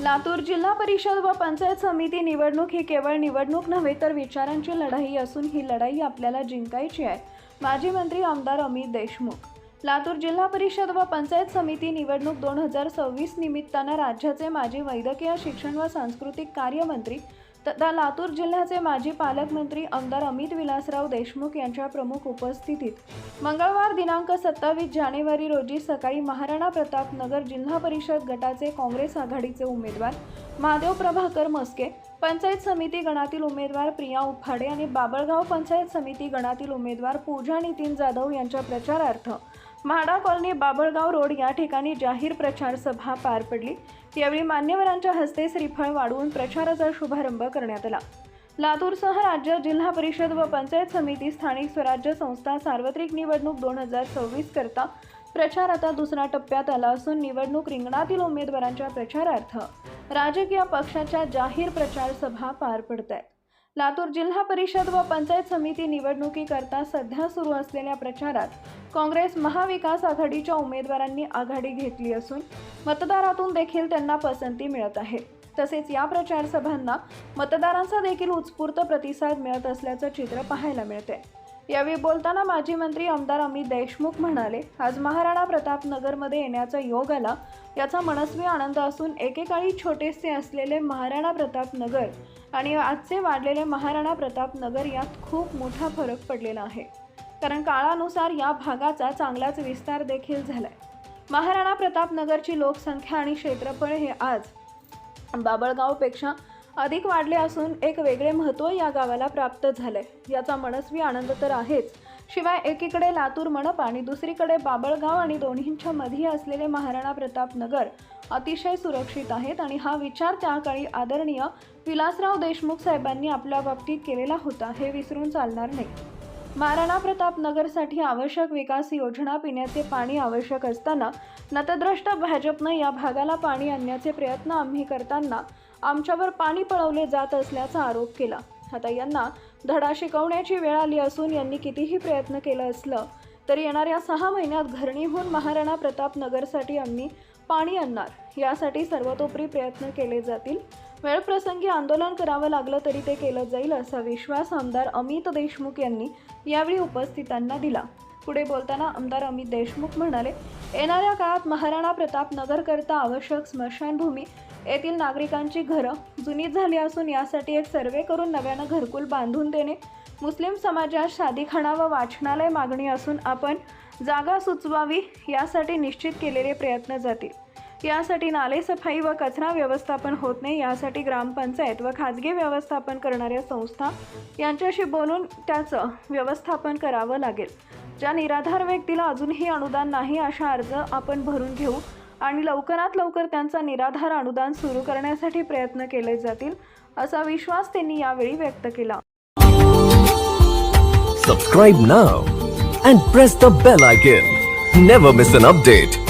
लातूर जिल्हा परिषद व पंचायत समिती निवडणूक ही केवळ निवडणूक नव्हे तर विचारांची लढाई असून ही लढाई आपल्याला जिंकायची आहे. माजी मंत्री आमदार अमित देशमुख. लातूर जिल्हा परिषद व पंचायत समिती निवडणूक दोन हजार सव्वीस निमित्तानं राज्याचे माजी वैद्यकीय शिक्षण व सांस्कृतिक कार्यमंत्री तथा लातूर जिल्ह्याचे माजी पालकमंत्री आमदार अमित विलासराव देशमुख यांच्या प्रमुख उपस्थितीत मंगळवार दिनांक सत्तावीस जानेवारी रोजी सकाळी महाराणा प्रताप नगर जिल्हा परिषद गटाचे काँग्रेस आघाडीचे उमेदवार महादेव प्रभाकर मस्के पंचायत समिती गणातील उमेदवार प्रिया उफाडे आणि बाबळगाव पंचायत समिती गणातील उमेदवार पूजा नितीन जाधव यांच्या प्रचारार्थ म्हाडा कॉलनी बाबळगाव रोड या ठिकाणी जाहीर प्रचार सभा पार पडली. यावेळी मान्यवरांच्या हस्ते श्रीफळ वाढवून प्रचाराचा शुभारंभ करण्यात आला. लातूरसह राज्य जिल्हा परिषद व पंचायत समिती स्थानिक स्वराज्य संस्था सार्वत्रिक निवडणूक दोन हजार सव्वीस करता प्रचार आता दुसऱ्या टप्प्यात आला असून निवडणूक रिंगणातील उमेदवारांच्या प्रचारार्थ राजकीय पक्षाच्या जाहीर प्रचार सभा पार पडत आहेत लातूर जिल्हा परिषद व पंचायत समिती निवडणुकीकरता सध्या सुरू असलेल्या प्रचारात काँग्रेस महाविकास आघाडीच्या उमेदवारांनी आघाडी घेतली असून मतदारातून देखील त्यांना पसंती मिळत आहे. तसेच या प्रचार सभांना मतदारांचा देखील उत्स्फूर्त प्रतिसाद मिळत असल्याचं चित्र पाहायला मिळते यावेळी बोलताना माजी मंत्री आमदार अमित देशमुख म्हणाले आज महाराणा प्रताप नगरमध्ये येण्याचा योग आला. याचा मनस्वी आनंद असून एकेकाळी छोटेसे असलेले महाराणा प्रताप नगर आणि आजचे वाढलेले महाराणा प्रताप नगर यात खूप मोठा फरक पडलेला आहे. कारण काळानुसार या भागाचा चांगलाच विस्तार देखील झालाय. महाराणा प्रताप नगरची लोकसंख्या आणि क्षेत्रफळ हे आज बाबळगावपेक्षा अधिक वाढले असून एक वेगळे महत्त्व या गावाला प्राप्त झालंय. याचा मनस्वी आनंद तर आहेच. शिवाय एकीकडे लातूर मनपा आणि दुसरीकडे बाबळगाव आणि दोन्हींच्या मध्ये असलेले महाराणा प्रताप नगर अतिशय सुरक्षित आहेत आणि हा विचार त्या काळी आदरणीय विलासराव देशमुख साहेबांनी आपल्या बाबतीत केलेला होता हे विसरून चालणार नाही. महाराणा प्रताप नगरसाठी आवश्यक विकास योजना पिण्याचे पाणी आवश्यक असताना नतद्रष्ट भाजपनं या भागाला पाणी आणण्याचे प्रयत्न आम्ही करताना आमच्यावर पाणी पळवले जात असल्याचा आरोप केला. आता यांना धडा शिकवण्याची वेळ आली असून यांनी कितीही प्रयत्न केलं असलं तरी येणाऱ्या सहा महिन्यात घरणीहून महाराणा प्रताप नगरसाठी आम्ही पाणी आणणार. यासाठी सर्वतोपरी प्रयत्न केले जातील. वेळप्रसंगी आंदोलन करावं लागलं तरी ते केलं जाईल असा विश्वास आमदार अमित देशमुख यांनी यावेळी उपस्थितांना दिला. पुढे बोलताना आमदार अमित देशमुख म्हणाले येणाऱ्या काळात महाराणा प्रताप नगरकरता आवश्यक स्मशानभूमी येथील नागरिकांची घरं जुनी झाली असून यासाठी एक सर्वे करून नव्यानं घरकुल बांधून देणे मुस्लिम समाजात शादीखाना व वाचनालय मागणी असून आपण जागा सुचवावी यासाठी निश्चित केलेले प्रयत्न जातील. यासाठी नालेसफाई व कचरा व्यवस्थापन होत नाही यासाठी ग्रामपंचायत व खाजगी व्यवस्थापन करणाऱ्या संस्था यांच्याशी बोलून त्याचं व्यवस्थापन करावं लागेल. ज्या निराधार व्यक्तीला अजूनही अनुदान नाही अशा अर्ज आपण भरून घेऊ आणि लवकरात लवकर त्यांचा निराधार अनुदान सुरू करण्यासाठी प्रयत्न केले जातील असा विश्वास त्यांनी यावेळी व्यक्त केला. Subscribe now and press the bell icon never miss an update